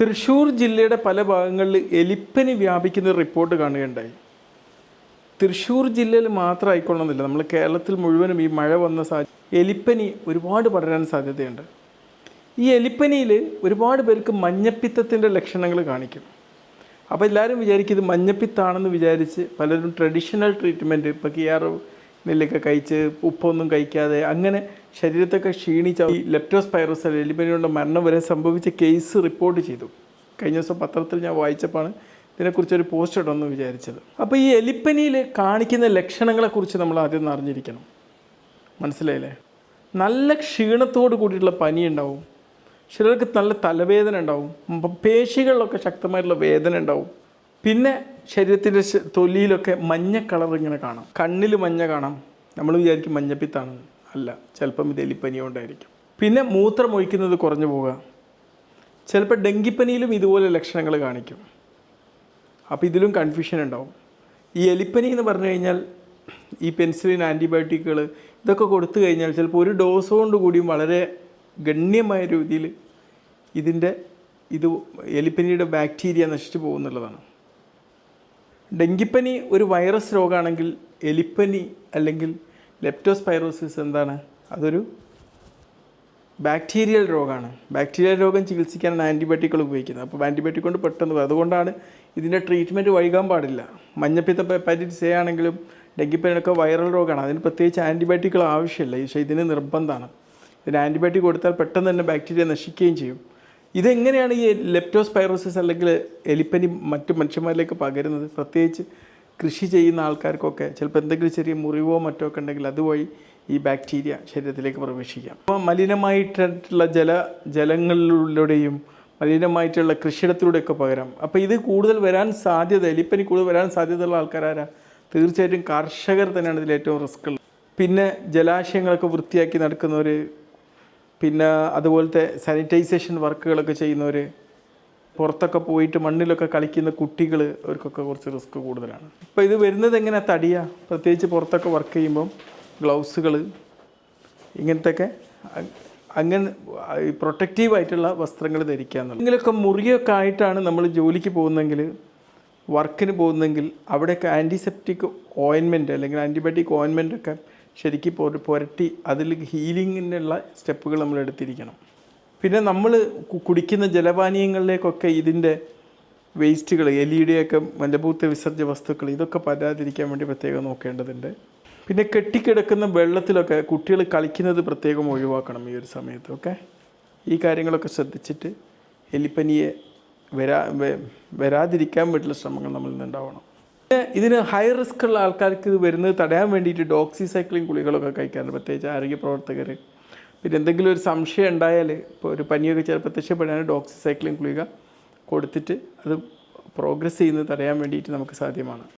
തൃശ്ശൂർ ജില്ലയുടെ പല ഭാഗങ്ങളിൽ എലിപ്പനി വ്യാപിക്കുന്ന റിപ്പോർട്ട് കാണുകയുണ്ടായി. തൃശ്ശൂർ ജില്ലയിൽ മാത്രം ആയിക്കൊള്ളുന്നില്ല നമ്മൾ കേരളത്തിൽ മുഴുവനും ഈ മഴ വന്ന സാ എലിപ്പനി ഒരുപാട് പടരാൻ സാധ്യതയുണ്ട്. ഈ എലിപ്പനിയിൽ ഒരുപാട് പേർക്ക് മഞ്ഞപ്പിത്തത്തിന്റെ ലക്ഷണങ്ങൾ കാണിക്കും. അപ്പോൾ എല്ലാവരും വിചാരിക്കും ഇത് മഞ്ഞപ്പിത്താണെന്ന് വിചാരിച്ച് പലരും ട്രഡീഷണൽ ട്രീറ്റ്മെന്റ് ഇപ്പോൾ കിയാർ നെല്ലൊക്കെ കഴിച്ച് ഉപ്പൊന്നും കഴിക്കാതെ അങ്ങനെ ശരീരത്തൊക്കെ ക്ഷീണിച്ച ഈ ലെപ്റ്റോസ്പൈറസ് എലിപ്പനിയുടെ മരണം വരെ സംഭവിച്ച കേസ് റിപ്പോർട്ട് ചെയ്തു. കഴിഞ്ഞ ദിവസം പത്രത്തിൽ ഞാൻ വായിച്ചപ്പോൾ ഇതിനെക്കുറിച്ചൊരു പോസ്റ്റ് ഇടണമെന്ന് വിചാരിച്ചത്. അപ്പോൾ ഈ എലിപ്പനിയിൽ കാണിക്കുന്ന ലക്ഷണങ്ങളെക്കുറിച്ച് നമ്മൾ ആദ്യം അറിഞ്ഞിരിക്കണം. മനസ്സിലായില്ലേ? നല്ല ക്ഷീണത്തോട് കൂടിയിട്ടുള്ള പനി ഉണ്ടാവും. ചിലർക്ക് നല്ല തലവേദന ഉണ്ടാവും. പേശികളിലൊക്കെ ശക്തമായിട്ടുള്ള വേദന ഉണ്ടാവും. പിന്നെ ശരീരത്തിന്റെ തൊലിയിലൊക്കെ മഞ്ഞ കളർ ഇങ്ങനെ കാണാം. കണ്ണിൽ മഞ്ഞ കാണാം. നമ്മൾ വിചാരിക്കും മഞ്ഞപ്പിത്താണ് അല്ല ചിലപ്പം ഇത് എലിപ്പനി കൊണ്ടായിരിക്കും. പിന്നെ മൂത്രം ഒഴിക്കുന്നത് കുറഞ്ഞു പോവുക. ചിലപ്പോൾ ഡെങ്കിപ്പനിയിലും ഇതുപോലെ ലക്ഷണങ്ങൾ കാണിക്കും. അപ്പോൾ ഇതിലും കൺഫ്യൂഷൻ ഉണ്ടാവും. ഈ എലിപ്പനി എന്ന് പറഞ്ഞു കഴിഞ്ഞാൽ ഈ പെൻസിലിൻ ആന്റിബയോട്ടിക്കുകൾ ഇതൊക്കെ കൊടുത്തു കഴിഞ്ഞാൽ ചിലപ്പോൾ ഒരു ഡോസ് കൊണ്ട് കൂടിയും വളരെ ഗണ്യമായ രീതിയിൽ ഇതിന്റെ ഇത് എലിപ്പനിയുടെ ബാക്ടീരിയ നശിച്ചു പോകുന്നുള്ളതാണ്. ഡെങ്കിപ്പനി ഒരു വൈറസ് രോഗമാണെങ്കിൽ എലിപ്പനി അല്ലെങ്കിൽ ലെപ്റ്റോസ്പൈറോസിസ് എന്താണ്? അതൊരു ബാക്ടീരിയൽ രോഗമാണ് ബാക്ടീരിയൽ രോഗം ചികിത്സിക്കാനാണ് ആന്റിബയോട്ടിക്കുകൾ ഉപയോഗിക്കുന്നത്. അപ്പോൾ ആന്റിബയോട്ടിക് കൊണ്ട് പെട്ടെന്ന്. അതുകൊണ്ടാണ് ഇതിന്റെ ട്രീറ്റ്മെന്റ് വൈകാൻ പാടില്ല. മഞ്ഞപ്പിത്ത ഹെപ്പാറ്റൈറ്റിസ് എ ആണെങ്കിലും ഡെങ്കിപ്പനിയൊക്കെ വൈറൽ രോഗമാണ് അതിന് പ്രത്യേകിച്ച് ആന്റിബയോട്ടിക്കുകൾ ആവശ്യമില്ല. പക്ഷേ ഇതിന് നിർബന്ധമാണ്. ഇതിന് ആന്റിബയോട്ടിക് കൊടുത്താൽ പെട്ടെന്ന് തന്നെ ബാക്ടീരിയ നശിക്കുകയും ചെയ്യും. ഇതെങ്ങനെയാണ് ഈ ലെപ്റ്റോസ്പൈറോസിസ് അല്ലെങ്കിൽ എലിപ്പനി മറ്റു മനുഷ്യന്മാരിലേക്ക് പകരുന്നത്? പ്രത്യേകിച്ച് കൃഷി ചെയ്യുന്ന ആൾക്കാർക്കൊക്കെ ചിലപ്പോൾ എന്തെങ്കിലും ചെറിയ മുറിവോ മറ്റോ ഒക്കെ ഉണ്ടെങ്കിൽ അതുവഴി ഈ ബാക്ടീരിയ ശരീരത്തിലേക്ക് പ്രവേശിക്കാം. അപ്പോൾ മലിനമായിട്ടുള്ള ജല ജലങ്ങളിലൂടെയും മലിനമായിട്ടുള്ള കൃഷിയിടത്തിലൂടെയൊക്കെ പകരാം. അപ്പോൾ ഇത് കൂടുതൽ വരാൻ സാധ്യത എലിപ്പനി കൂടുതൽ വരാൻ സാധ്യതയുള്ള ആൾക്കാരാരാ? തീർച്ചയായിട്ടും കർഷകർ തന്നെയാണ് ഇതിൽ ഏറ്റവും റിസ്ക് ഉള്ളത്. പിന്നെ ജലാശയങ്ങളൊക്കെ വൃത്തിയാക്കി നടക്കുന്നവർ പിന്നെ അതുപോലത്തെ സാനിറ്റൈസേഷൻ വർക്കുകളൊക്കെ ചെയ്യുന്നവർ പുറത്തൊക്കെ പോയിട്ട് മണ്ണിലൊക്കെ കളിക്കുന്ന കുട്ടികൾ അവർക്കൊക്കെ കുറച്ച് റിസ്ക് കൂടുതലാണ്. ഇപ്പോൾ ഇത് വരുന്നത് എങ്ങനെ തടിയാ? പ്രത്യേകിച്ച് പുറത്തൊക്കെ വർക്ക് ചെയ്യുമ്പം ഗ്ലൗസുകൾ ഇങ്ങനത്തെയൊക്കെ അങ്ങനെ പ്രൊട്ടക്റ്റീവ് ആയിട്ടുള്ള വസ്ത്രങ്ങൾ ധരിക്കുക എന്നുള്ളത്. എങ്കിലൊക്കെ മുറിയൊക്കെ ആയിട്ടാണ് നമ്മൾ ജോലിക്ക് പോകുന്നതെങ്കിൽ വർക്കിന് പോകുന്നെങ്കിൽ അവിടെയൊക്കെ ആന്റിസെപ്റ്റിക് ഓയിൻമെന്റ് അല്ലെങ്കിൽ ആന്റിബയോട്ടിക് ഓയിൻമെന്റ് ഒക്കെ ശരിക്കും പൊര- പുരട്ടി അതിൽ ഹീലിങ്ങിനുള്ള സ്റ്റെപ്പുകൾ നമ്മൾ എടുത്തിരിക്കണം. പിന്നെ നമ്മൾ കുടിക്കുന്ന ജലപാനീയങ്ങളിലേക്കൊക്കെ ഇതിന്റെ വേസ്റ്റുകൾ എലിയുടെയൊക്കെ മലഭൂത്ത വിസർജ്യ വസ്തുക്കൾ ഇതൊക്കെ പരാതിരിക്കാൻ വേണ്ടി പ്രത്യേകം നോക്കേണ്ടതുണ്ട്. പിന്നെ കെട്ടിക്കിടക്കുന്ന വെള്ളത്തിലൊക്കെ കുട്ടികൾ കളിക്കുന്നത് പ്രത്യേകം ഒഴിവാക്കണം ഈ ഒരു സമയത്ത് ഓക്കെ? ഈ കാര്യങ്ങളൊക്കെ ശ്രദ്ധിച്ചിട്ട് എലിപ്പനിയെ വരാ വരാതിരിക്കാൻ വേണ്ടിയുള്ള ശ്രമങ്ങൾ നമ്മളിൽ നിന്നുണ്ടാവണം ഇതിന് ഹൈ റിസ്ക് ഉള്ള ആൾക്കാർക്ക് ഇത് വരുന്നത് തടയാൻ വേണ്ടിയിട്ട് ഡോക്സിസൈക്ലിൻ ഗുളികളൊക്കെ കഴിക്കാറുണ്ട്. പ്രത്യേകിച്ച് ആരോഗ്യ പ്രവർത്തകർ. പിന്നെ എന്തെങ്കിലും ഒരു സംശയം ഉണ്ടായാൽ ഇപ്പോൾ ഒരു പനിയൊക്കെ ചിലപ്പോൾ പ്രത്യക്ഷപ്പെടാൻ ഡോക്സിസൈക്ലിൻ ഗുളിക കൊടുത്തിട്ട് അത് പ്രോഗ്രസ് ചെയ്യുന്നത് തടയാൻ വേണ്ടിയിട്ട് നമുക്ക് സാധ്യമാണ്.